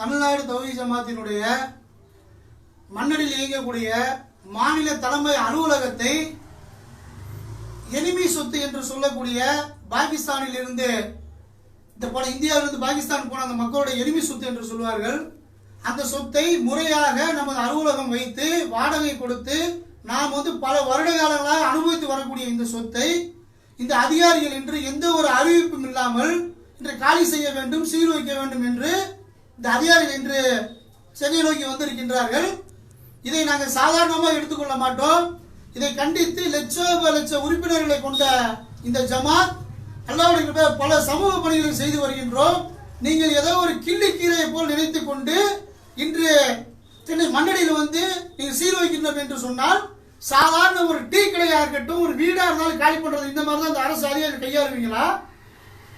தமிழ்நாடு தௌஹி ஜமாத்தினுடைய மன்னடியில் இயங்கக்கூடிய மாநில தலைமை அலுவலகத்தை எனிமி சொத்து என்று சொல்லக்கூடிய பாகிஸ்தானில் இருந்து இந்த பல இந்தியாவிலிருந்து பாகிஸ்தான் போன அந்த மக்களுடைய எனிமி சொத்து என்று சொல்வார்கள். அந்த சொத்தை முறையாக நமது அலுவலகம் வைத்து வாடகை கொடுத்து நாம் வந்து பல வருட காலங்களாக அனுபவித்து வரக்கூடிய இந்த சொத்தை இந்த அதிகாரிகள் என்று எந்த ஒரு அறிவிப்பும் இல்லாமல் இன்று காலி செய்ய வேண்டும் சீர் வைக்க வேண்டும் என்று இந்த அதிகாரிகள் இன்று சென்னை நோக்கி வந்திருக்கின்றார்கள். இதை நாங்கள் சாதாரணமாக எடுத்துக்கொள்ள மாட்டோம். இதை கண்டித்து லட்சோப லட்ச உறுப்பினர்களை கொண்ட இந்த ஜமாத் அல்லாவுடைய பல சமூக பணிகளை செய்து வருகின்றோம். நீங்கள் ஏதோ ஒரு கிள்ளிக்கீரையை போல் நினைத்து கொண்டு இன்று சென்னை மண்ணடியில் வந்து நீங்கள் சீர் வைக்கின்றோம் என்று சொன்னால் சாதாரண ஒரு டீ கடையாக இருக்கட்டும் ஒரு வீடாக இருந்தாலும் காலி பண்ணுறது இந்த மாதிரி தான் இந்த அரசு அதிகாரி கையாளுவீங்களா?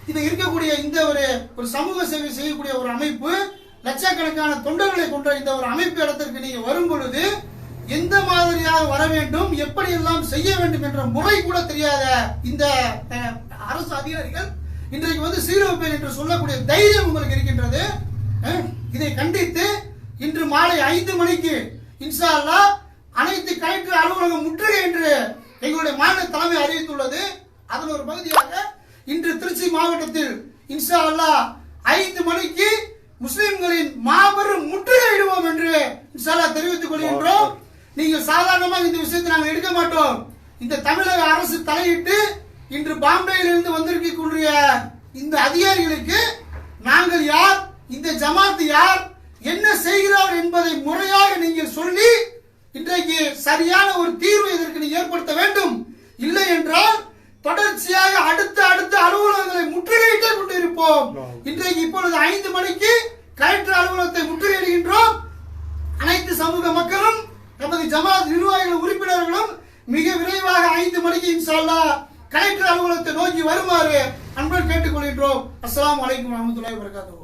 இது இருக்கக்கூடிய இந்த ஒரு ஒரு சமூக சேவை செய்யக்கூடிய ஒரு அமைப்பு லட்சக்கணக்கான தொண்டர்களை கொண்ட இந்த ஒரு அமைப்பு இடத்திற்கு நீங்க வரும் பொழுது எந்த மாதிரியாக வர வேண்டும் எப்படி எல்லாம் செய்ய வேண்டும் என்ற முறை கூட தெரியாத இந்த அரசு அதிகாரிகள் இன்றைக்கு வந்து சீரோப்பேன் என்று சொல்லக்கூடிய தைரியம் உங்களுக்கு இருக்கின்றது. இதை கண்டித்து இன்று மாலை ஐந்து மணிக்கு இன்ஷா அல்லாஹ் அனைத்து கலெக்டர் அலுவலகம் முற்றுகை என்று எங்களுடைய மாநில தலைமை அறிவித்துள்ளது அதன் ஒரு பகுதியாக இன்று திருச்சி மாவட்டத்தில் இன்ஷா அல்லாஹ் ஐந்து மணிக்கு முஸ்லிம்களின் மாபெரும் முற்றுகையிடுவோம் என்று இன்ஷா அல்லாஹ் தெரிவித்துக் கொள்கின்றோம். நீங்கள் சாதாரணமாக இந்த விஷயத்தை நாங்கள் எடுக்க மாட்டோம். இந்த தமிழக அரசு தலையிட்டு இன்று பாம்பேயிலிருந்து வந்திருக்கக்கூடிய இந்த அதிகாரிகளுக்கு நாங்கள் யார் இந்த ஜமாத் யார் என்ன செய்கிறார் என்பதை முறையாக நீங்கள் சொல்லி இன்றைக்கு சரியான ஒரு தீர்வு இதற்கு ஏற்படுத்த வேண்டும். இல்லை என்றால் தொடர்ச்சியாக அடுத்த அடுத்த அலுவலகங்களை முற்றுகையிட்டே கொண்டு இருப்போம் இன்றைக்கு இப்பொழுது ஐந்து மணிக்கு கலெக்டர் அலுவலகத்தை முற்றுகையிடுகின்றோம். அனைத்து சமூக மக்களும் நமது ஜமாத் நிர்வாகிகள் உறுப்பினர்களும் மிக விரைவாக ஐந்து மணிக்கு இன்ஷா அல்லாஹ் கலெக்டர் அலுவலகத்தை நோக்கி வருமாறு அன்புடன் கேட்டுக்கொள்கின்றோம். அஸ்ஸலாமு அலைக்கும் வரமத்துல்லாஹி வபரகாத்துஹு.